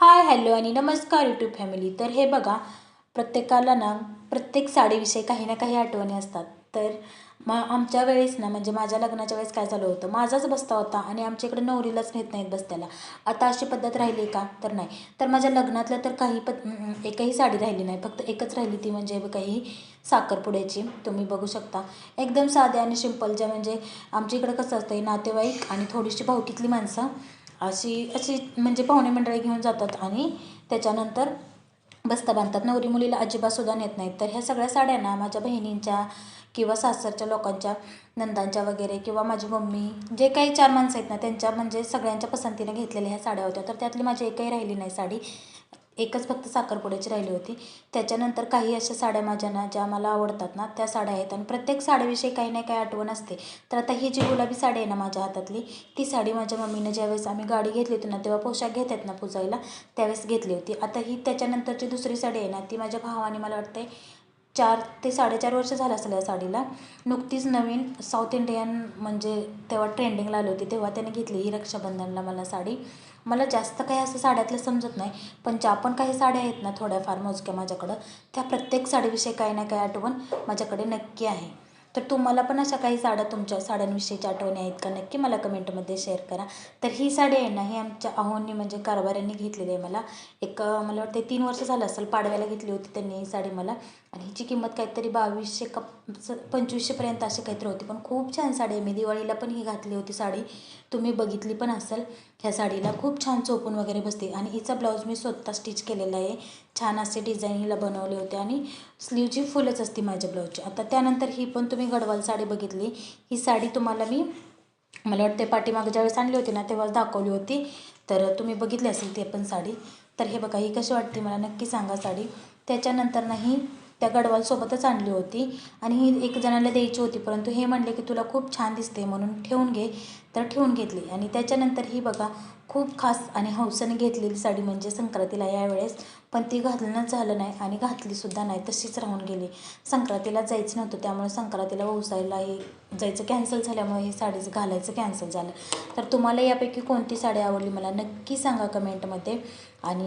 Hi hello आणि नमस्कार YouTube family तर हे बघा प्रत्येकाला ना प्रत्येक साडीविषयी काही ना काही आठवणी असतात. तर मा आमच्या वेळेस ना म्हणजे माझ्या लग्नाच्या वेळेस काय झालं होतं? माझाच बस्ता होता आणि आमच्या इकडे नवरीलाच नेत नाहीत बस्त्याला. आता अशी पद्धत राहिली का? तर नाही. तर माझ्या लग्नातलं तर काही पद एकही साडी राहिली नाही. फक्त एकच राहिली ती म्हणजे काही साखरपुड्याची. तुम्ही बघू शकता. एकदम साध्या आणि सिंपल ज्या म्हणजे आमच्या इकडं कसं असतं नातेवाईक आणि थोडीशी भावकीतली माणसं अशी अशी म्हणजे पाहुणे मंडळी घेऊन जातात आणि त्याच्यानंतर बस्ता बांधतात. नवरी मुलीला अजिबातसुद्धा नेत नाहीत. तर ह्या सगळ्या साड्या ना माझ्या बहिणींच्या किंवा सासरच्या लोकांच्या नंदांच्या वगैरे किंवा माझी मम्मी जे काही चार माणसं आहेत ना त्यांच्या म्हणजे सगळ्यांच्या पसंतीने घेतलेल्या ह्या साड्या होत्या. तर त्यातली माझी एकही राहिली नाही साडी. एकच फक्त साखरपुड्याची राहिली होती. त्याच्यानंतर काही अशा साड्या माझ्या ना ज्या मला आवडतात ना त्या साड्या आहेत. आणि प्रत्येक साड्याविषयी काही ना काही आठवण असते. तर आता ही जी गुलाबी साडी आहे ना माझ्या हातातली ती साडी माझ्या मम्मीनं ज्यावेळेस आम्ही गाडी घेतली होती ना तेव्हा पोशाख घेतात ना पुजायला त्यावेळेस घेतली होती. आता ही त्याच्यानंतरची दुसरी साडी आहे ना ती माझ्या भावाने मला वाटते चार ते साडेचार वर्ष झालं असेल या साडीला. नुकतीच नवीन साऊथ इंडियन म्हणजे तेव्हा ट्रेंडिंगला आली होती तेव्हा त्याने घेतली ही रक्षाबंधनला मला साडी. मला जास्त काही असं साड्यातलं समजत नाही पण ज्या पण काही साड्या आहेत ना थोड्याफार मोजक्या माझ्याकडं त्या प्रत्येक साडीविषयी काही ना काही आठवण माझ्याकडे नक्की आहे. तर तुम्हाला पण अशा काही साड्या तुमच्या साड्यांविषयीच्या आठवणी आहेत का? नक्की मला कमेंटमध्ये शेअर करा. तर ही साडी आहे ना हे आमच्या अहोंनी म्हणजे कारभाऱ्यांनी घेतलेली आहे मला. एक मला वाटते तीन वर्ष झालं असेल पाडव्याला घेतली होती त्यांनी ही साडी मला. आणि हिची किंमत काहीतरी बावीसशे का पंचवीसशेपर्यंत अशी काहीतरी होती. पण खूप छान साडी आहे. मी दिवाळीला पण ही घातली होती साडी. तुम्ही बघितली पण असेल ह्या साडीला खूप छान चोपून वगैरे बसते. आणि हिचा ब्लाऊज मी स्वतः स्टिच केलेला आहे. छान असे डिझाईन हिला बनवले होते. आणि स्लीवची फुलच असते माझ्या ब्लाऊजची. आता त्यानंतर ही पण तुम्ही तुम्ही गडवाल साडी बघितली. ही साडी तुम्हाला मी मला वाटते पाठीमागं ज्यावेळेस आणली होती ना तेव्हाच दाखवली होती. तर तुम्ही बघितली असेल ते पण साडी. तर हे बघा ही कशी वाटते मला नक्की सांगा साडी. त्याच्यानंतर नाही त्या गडवालसोबतच आणली होती. आणि ही एक जणाला द्यायची होती. परंतु हे म्हणले की तुला खूप छान दिसते म्हणून ठेवून घे. तर ठेवून घेतली. आणि त्याच्यानंतर ही बघा खूप खास आणि हौसेने घेतलेली साडी म्हणजे संक्रांतीला यावेळेस पण ती घालणंच झालं नाही आणि घातलीसुद्धा नाही. तशीच राहून गेली. संक्रांतीला जायचं नव्हतं. त्यामुळे संक्रांतीला वौसायला हे जायचं कॅन्सल झाल्यामुळे ही साडीचं घालायचं कॅन्सल झालं. तर तुम्हाला यापैकी कोणती साडी आवडली? मला नक्की सांगा कमेंटमध्ये. आणि